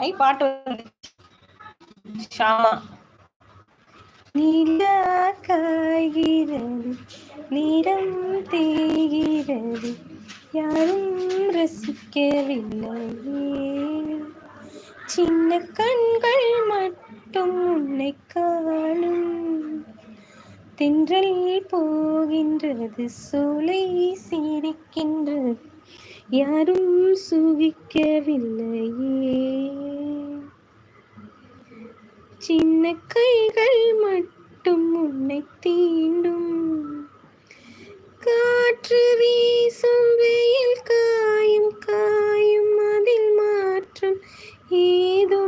ஐ பாட்டு ஷாமா. நிலா காய்கிறது நிறம் தேகிறது யாரும் ரசிக்கவில்லையே. சின்ன கண்கள் மட்டும் உன்னை காணும். தென்றல் போகின்றது சோலை சிரிக்கின்றது யாரும் சுகிக்கவில்லையே சின்ன கைகள் மட்டும் உன்னை தீண்டும். காற்று வீசும் வெயில் காயும் காயும் அதில் மாற்றம் ஏதோ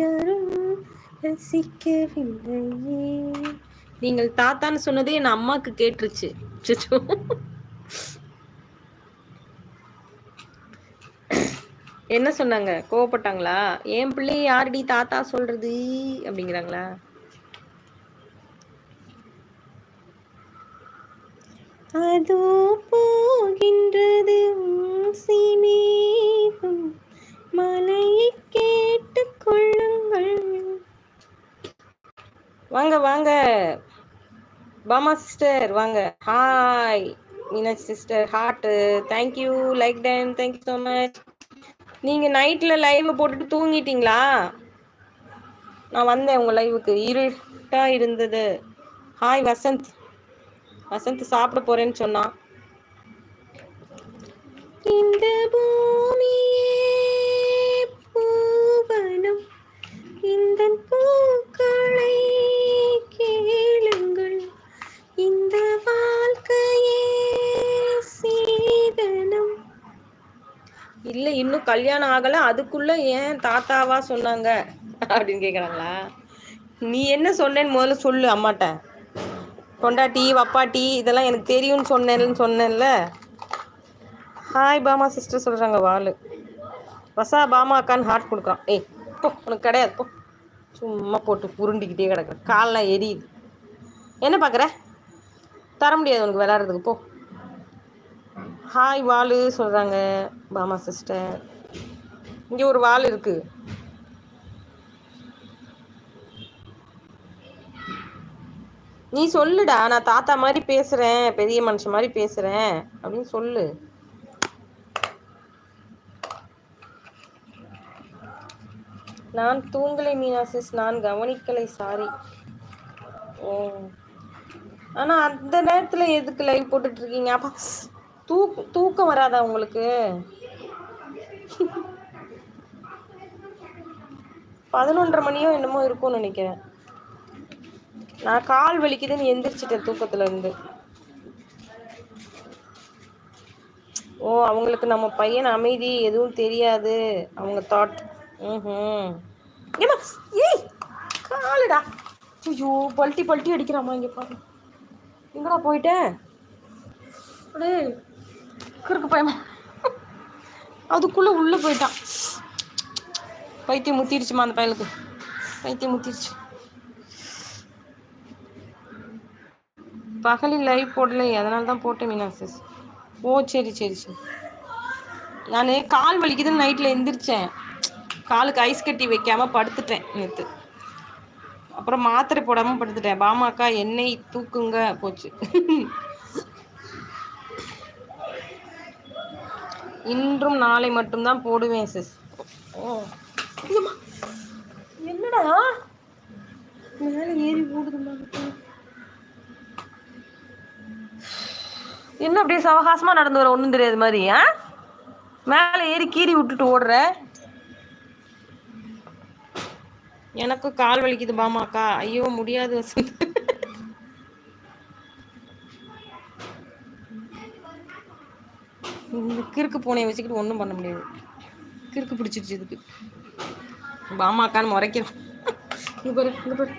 யாரும் ரசிக்கவில்லையே. நீங்கள் தாத்தான்னு சொன்னதே என் அம்மாக்கு கேட்டுருச்சு. என்ன சொன்னாங்க? கோவப்பட்டாங்களா? என் பிள்ளை யாரடி தாத்தா சொல்றது? அப்படிங்கிறாங்களா? அதோ போகின்றது பாமா சிஸ்டர் வாங்க. Hi Meenakshi sister heart thank you like ton thank you so much நீங்கள் நைட்டில் லைவ் போட்டுட்டு தூங்கிட்டீங்களா? நான் வந்தேன் உங்கள் லைவுக்கு இருட்டாக இருந்தது. ஹாய் வசந்த். வசந்த் சாப்பிட போறேன்னு சொன்னான். இந்த கல்யாணம் ஆகல அதுக்குள்ள ஏன் தாத்தாவா சொன்னாங்க? அப்படின்னு கேக்குறாங்களா? நீ என்ன சொன்னேன்னு முதல்ல சொல்லு அம்மாட்ட. பொண்டாட்டி வப்பாட்டி இதெல்லாம் எனக்கு தெரியும்னு சொன்னேன்னு சொன்னேன்ல. ஹாய் பாமா சிஸ்டர் சொல்றாங்க வாலு. வசா பாமா அக்கான்னு ஹார்ட் கொடுக்குறான். ஏய் போ உனக்கு கிடையாது போ. சும்மா போட்டு உருண்டிக்கிட்டே கிடக்குற காலெலாம் எரியுது. என்ன பார்க்குற தர முடியாது உனக்கு விளாட்றதுக்கு போ. ஹாய் வாலு சொல்கிறாங்க பாமா சிஸ்டர் இங்கே ஒரு வால் இருக்கு. நீ சொல்லுடா நான் தாத்தா மாதிரி பேசுகிறேன் பெரிய மனுஷன் மாதிரி பேசுகிறேன் அப்படின்னு சொல்லு. நான் தூங்கலை மீனாசிஸ் நான் கவனிக்கலை சாரி. ஓ. ஆனால் அந்த நேரத்தில் எதுக்கு லைவ் போட்டுட்டு இருக்கீங்க? தூக் தூக்கம் வராதா உங்களுக்கு? பதினொன்றரை மணியோ என்னமோ இருக்கும்னு நினைக்கிறேன். நான் கால் வலிக்குதுன்னு எந்திரிச்சிட்டேன் தூக்கத்துல இருந்து ஓ அவங்களுக்கு நம்ம பையன் அமைதி எதுவும் தெரியாது. அவங்க தாட் ம் ஏய் காலுடா. ஐயோ பல்ட்டி பல்ட்டி அடிக்கிறாமா இங்கே பாரு. எங்கடா போயிட்டேன் அடே கிறுக்கு பயமா அதுக்குள்ளே உள்ளே போயிட்டான். பைத்தியம் முத்திருச்சுமா அந்த பயலுக்கு? பைத்தியம் முத்திருச்சு. பகலில் லைவ் போடலை அதனால தான் போட்டேன் மீனாசிஸ் ஓ சரி சரி சரி. நான் கால் வலிக்குதுன்னு நைட்டில் எந்திரிச்சேன். காலுக்கு ஐஸ் கட்டி வைக்காமல் படுத்துட்டேன் நேற்று அப்புறம் மாத்திரை போடாமல் படுத்துட்டேன். பாமாக்கா எண்ணெய் தூக்குங்க போச்சு. இன்றும் நாளை மட்டும்தான் போடுவேன் சிஸ் ஓ. என்னடா? மேலே ஏறி ஓடுதுமா என்ன அப்படியே சவகாசமா நடந்து வர ஒன்றும் தெரியாது மாதிரி ஆ? மேலே ஏறி கீறி விட்டுட்டு ஓடுற? எனக்கும் கால் வலிக்குது பாமாக்கா. ஐயோ முடியாது வசந்த். இந்த கிறுக்கு பூனையை வச்சுக்கிட்டு ஒன்றும் பண்ண முடியாது. கிறுக்கு பிடிச்சிருச்சு இதுக்கு. பாமாக்கான்னு முறைக்கிறோம். இது பாரு இது பாரு.